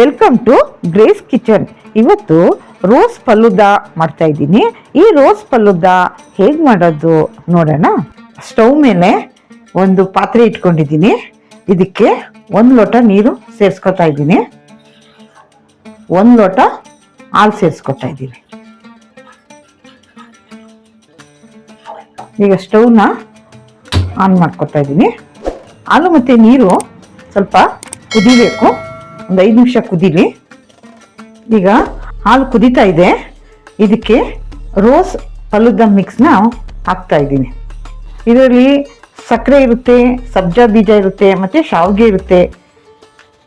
Welcome to Grace kitchen ಇವತ್ತು rose falooda ಮಾಡ್ತಾ ಇದ್ದೀನಿ. ಈ ರೋಸ್ ಪಲ್ಲುದ ಹೇಗೆ ಮಾಡೋದು ನೋಡೋಣ. ಸ್ಟವ್ ಮೇಲೆ ಒಂದು ಪಾತ್ರೆ ಇಟ್ಕೊಂಡಿದ್ದೀನಿ. ಇದಕ್ಕೆ ಒಂದು ಲೋಟ ನೀರು ಸೇರಿಸ್ಕೊತಾ ಇದ್ದೀನಿ. ಒಂದು ಲೋಟ ಹಾಲು ಸೇರಿಸ್ಕೊತಾ ಇದ್ದೀನಿ. ಈಗ ಸ್ಟವ್ನ ಆನ್ ಮಾಡ್ಕೊತಾ ಇದ್ದೀನಿ. ಹಾಲು ಮತ್ತು ನೀರು ಸ್ವಲ್ಪ ಕುದಿಬೇಕು. ಒಂದು ಐದು ನಿಮಿಷ ಕುದೀಲಿ. ಈಗ ಹಾಲು ಕುದೀತಾ ಇದೆ. ಇದಕ್ಕೆ ರೋಸ್ ಫಲೂದ ಮಿಕ್ಸ್ನ ಹಾಕ್ತಾ ಇದ್ದೀನಿ. ಇದರಲ್ಲಿ ಸಕ್ಕರೆ ಇರುತ್ತೆ, ಸಬ್ಜಾ ಬೀಜ ಇರುತ್ತೆ, ಮತ್ತು ಶಾವಿಗೆ ಇರುತ್ತೆ,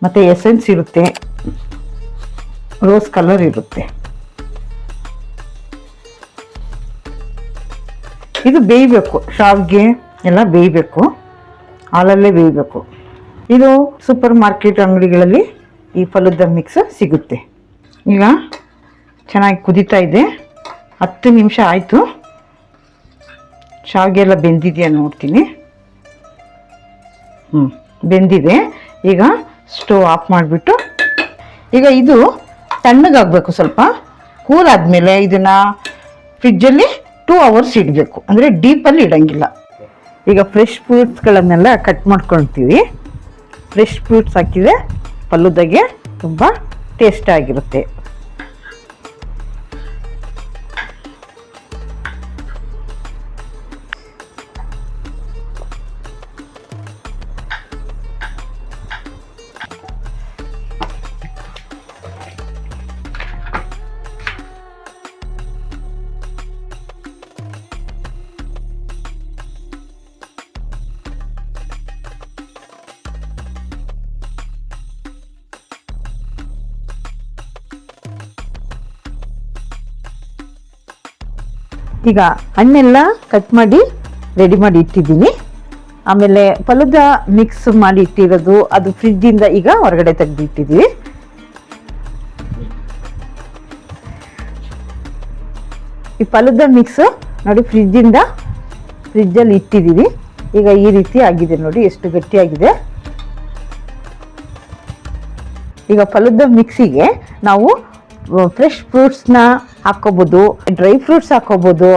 ಮತ್ತು ಎಸೆನ್ಸ್ ಇರುತ್ತೆ. ರೋಸ್ ಕಲರ್ ಇರುತ್ತೆ. ಇದು ಬೇಯಬೇಕು. ಶಾವಿಗೆ ಎಲ್ಲ ಬೇಯಬೇಕು. ಹಾಲಲ್ಲೇ ಬೇಯಬೇಕು. ಇದು ಸೂಪರ್ ಮಾರ್ಕೆಟ್ ಅಂಗಡಿಗಳಲ್ಲಿ ಈ ಫಲದ ಮಿಕ್ಸ್ ಸಿಗುತ್ತೆ. ಈಗ ಚೆನ್ನಾಗಿ ಕುದೀತಾ ಇದೆ. ಹತ್ತು ನಿಮಿಷ ಆಯಿತು. ಶಾವಿಗೆ ಎಲ್ಲ ಬೆಂದಿದೆಯಾ ನೋಡ್ತೀನಿ. ಹ್ಞೂ ಬೆಂದಿದೆ. ಈಗ ಸ್ಟವ್ ಆಫ್ ಮಾಡಿಬಿಟ್ಟು. ಈಗ ಇದು ತಣ್ಣಗಾಗಬೇಕು ಸ್ವಲ್ಪ. ಕೂಲ್ ಆದಮೇಲೆ ಇದನ್ನು ಫ್ರಿಜ್ಜಲ್ಲಿ ಟೂ ಅವರ್ಸ್ ಇಡಬೇಕು. ಅಂದರೆ ಡೀಪಲ್ಲಿ ಇಡೋಂಗಿಲ್ಲ. ಈಗ ಫ್ರೆಶ್ ಫ್ರೂಟ್ಸ್ಗಳನ್ನೆಲ್ಲ ಕಟ್ ಮಾಡ್ಕೊಳ್ತೀವಿ. ಫ್ರೆಶ್ ಫ್ರೂಟ್ಸ್ ಹಾಕಿದರೆ ಫಲುದಾಗೆ ತುಂಬ ಟೇಸ್ಟ್ ಈಗ ಹಣ್ಣೆಲ್ಲ ಕಟ್ ಮಾಡಿ ರೆಡಿ ಮಾಡಿ ಇಟ್ಟಿದ್ದೀನಿ. ಆಮೇಲೆ ಫಲದ ಮಿಕ್ಸ್ ಮಾಡಿ ಇಟ್ಟಿರೋದು, ಅದು ಫ್ರಿಜ್ಜಿಂದ ಈಗ ಹೊರಗಡೆ ತೆಗೆದು ಇಟ್ಟಿದ್ದೀವಿ ಈ ಫಲದ ಮಿಕ್ಸ್ ನೋಡಿ ಫ್ರಿಜ್ಜಿಂದ ಫ್ರಿಜ್ಜಲ್ಲಿ ಇಟ್ಟಿದ್ದೀವಿ ಈಗ ಈ ರೀತಿ ಆಗಿದೆ ನೋಡಿ, ಎಷ್ಟು ಗಟ್ಟಿಯಾಗಿದೆ. ಈಗ ಫಲದ ಮಿಕ್ಸಿಗೆ ನಾವು ಫ್ರೆಶ್ ಫ್ರೂಟ್ಸ್ನ ಹಾಕೋಬೋದು ಡ್ರೈ ಫ್ರೂಟ್ಸ್ ಹಾಕೋಬಹುದು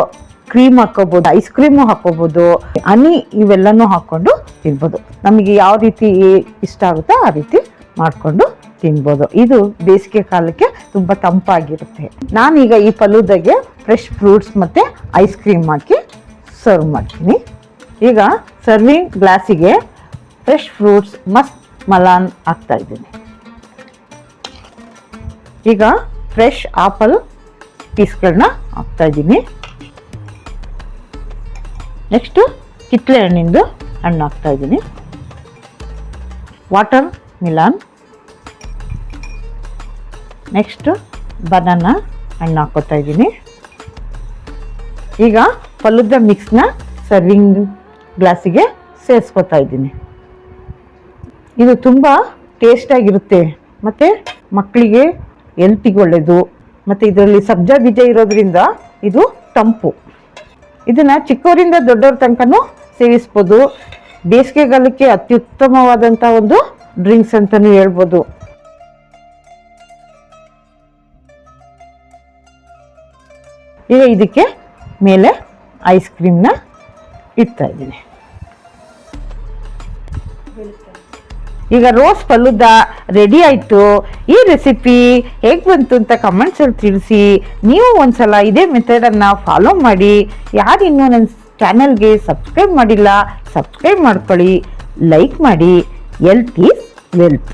ಕ್ರೀಮ್ ಹಾಕೋಬಹುದು ಐಸ್ ಕ್ರೀಮು ಹಾಕೋಬಹುದು ಹನಿ ಇವೆಲ್ಲನೂ ಹಾಕೊಂಡು ತಿನ್ಬೋದು. ನಮಗೆ ಯಾವ ರೀತಿ ಇಷ್ಟ ಆಗುತ್ತೋ ಆ ರೀತಿ ಮಾಡಿಕೊಂಡು ತಿನ್ಬೋದು. ಇದು ಬೇಸಿಗೆ ಕಾಲಕ್ಕೆ ತುಂಬ ತಂಪಾಗಿರುತ್ತೆ. ನಾನೀಗ ಈ ಫಲೂದಾಗೆ ಫ್ರೆಶ್ ಫ್ರೂಟ್ಸ್ ಮತ್ತು ಐಸ್ ಕ್ರೀಮ್ ಹಾಕಿ ಸರ್ವ್ ಮಾಡ್ತೀನಿ. ಈಗ ಸರ್ವಿಂಗ್ ಗ್ಲಾಸಿಗೆ ಫ್ರೆಶ್ ಫ್ರೂಟ್ಸ್ ಮಸ್ತ್ ಮಲಾನ್ ಹಾಕ್ತಾ ಇದ್ದೀನಿ. ಈಗ ಫ್ರೆಶ್ ಆಪಲ್ ಪೀಸ್ಗಳನ್ನ ಹಾಕ್ತಾ ಇದ್ದೀನಿ. ನೆಕ್ಸ್ಟು ಕಿತ್ತಳೆ ಹಣ್ಣಿಂದು ಹಣ್ಣು ಹಾಕ್ತಾ ಇದ್ದೀನಿ. ವಾಟರ್ ಮಿಲಾನ್ ನೆಕ್ಸ್ಟು ಬನಾನಾ ಹಣ್ಣು ಹಾಕೋತಾ ಇದ್ದೀನಿ. ಈಗ ಫಲದ ಮಿಕ್ಸ್ನ ಸರ್ವಿಂಗ್ ಗ್ಲಾಸಿಗೆ ಸೇರಿಸ್ಕೊತಾ ಇದ್ದೀನಿ. ಇದು ತುಂಬ ಟೇಸ್ಟಾಗಿರುತ್ತೆ ಮತ್ತು ಮಕ್ಕಳಿಗೆ ಹೆಲ್ತಿಗೆ ಒಳ್ಳೆಯದು ಮತ್ತು ಇದರಲ್ಲಿ ಸಬ್ಜಾ ಬೀಜ ಇರೋದ್ರಿಂದ ಇದು ತಂಪು. ಇದನ್ನು ಚಿಕ್ಕವರಿಂದ ದೊಡ್ಡವ್ರ ತನಕನೂ ಸೇವಿಸ್ಬೋದು. ಬೇಸಿಗೆಗಾಲಕ್ಕೆ ಅತ್ಯುತ್ತಮವಾದಂಥ ಒಂದು ಡ್ರಿಂಕ್ಸ್ ಅಂತಲೂ ಹೇಳ್ಬೋದು. ಈಗ ಇದಕ್ಕೆ ಮೇಲೆ ಐಸ್ ಕ್ರೀಮ್ನ ಇಡ್ತಾ ಇದ್ದೀನಿ. ಈಗ ರೋಸ್ ಫಲೂದ ರೆಡಿ ಆಯಿತು. ಈ ರೆಸಿಪಿ ಹೇಗೆ ಬಂತು ಅಂತ ಕಮೆಂಟ್ಸಲ್ಲಿ ತಿಳಿಸಿ. ನೀವು ಒಂದ್ಸಲ ಇದೇ ಮೆಥಡನ್ನು ಫಾಲೋ ಮಾಡಿ. ಯಾರು ಇನ್ನೂ ನನ್ನ ಚಾನಲ್ಗೆ ಸಬ್ಸ್ಕ್ರೈಬ್ ಮಾಡಿಲ್ಲ ಸಬ್ಸ್ಕ್ರೈಬ್ ಮಾಡ್ಕೊಳ್ಳಿ. ಲೈಕ್ ಮಾಡಿ. Health is wealth